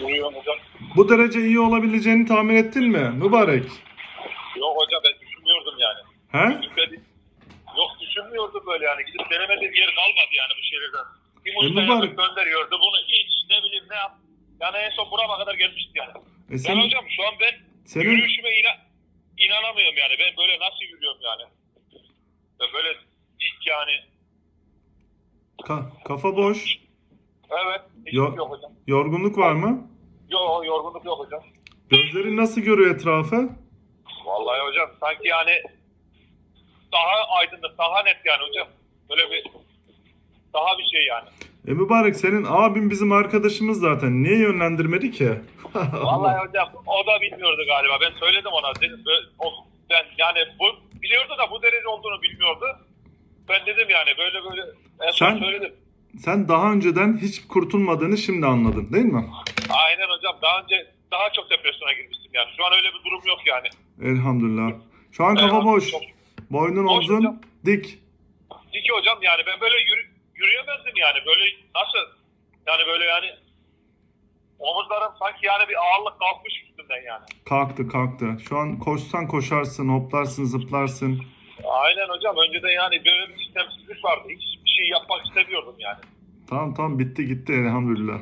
Buyurun hocam. Bu derece iyi olabileceğini tahmin ettin mi mübarek? Yok hocam ben düşünmüyordum yani. He? Yok düşünmüyordum böyle yani. Gidip denemediğim yer kalmadı yani bu şeylerden. Bir E, mübarek. gönderiyordu. Bunu iç ne bileyim ne yap. Yani en son burama kadar gelmişti yani. E Yani senin, hocam şu an ben senin yürüyüşüme ina- inanamıyorum yani. Ben böyle nasıl yürüyorum yani. Ben böyle dik yani. ka- kafa boş, Evet. Hiç Yok. hocam. yorgunluk var mı? Yok yorgunluk yok hocam. Gözlerin nasıl görüyor etrafı? Vallahi hocam sanki yani daha aydınlık, daha net yani hocam. Böyle bir daha bir şey yani. E mübarek senin abin bizim arkadaşımız zaten. Niye yönlendirmedi ki? Vallahi hocam o da bilmiyordu galiba. Ben söyledim ona. Dedim, o, ben yani bu biliyordu da bu derece olduğunu bilmiyordu. Ben dedim yani böyle böyle en son Sen- söyledim. Sen daha önceden hiç kurtulmadığını şimdi anladın değil mi? Aynen hocam daha önce daha çok depresyona girmiştim yani. Şu an öyle bir durum yok yani. Elhamdülillah. Şu an kafa boş. çok- Boynun Boş omzun hocam. dik. Dik hocam yani ben böyle yürü, yürüyemezdim yani. Böyle nasıl? Yani böyle yani omuzlarım sanki yani bir ağırlık kalkmış üstümden yani. Kalktı kalktı. Şu an koşsan koşarsın, hoplarsın, zıplarsın. Aynen hocam. Önceden yani böyle bir sistemsizlik vardı. Hiçbir şey yapmak istemiyordum yani. Tamam tamam bitti gitti elhamdülillah.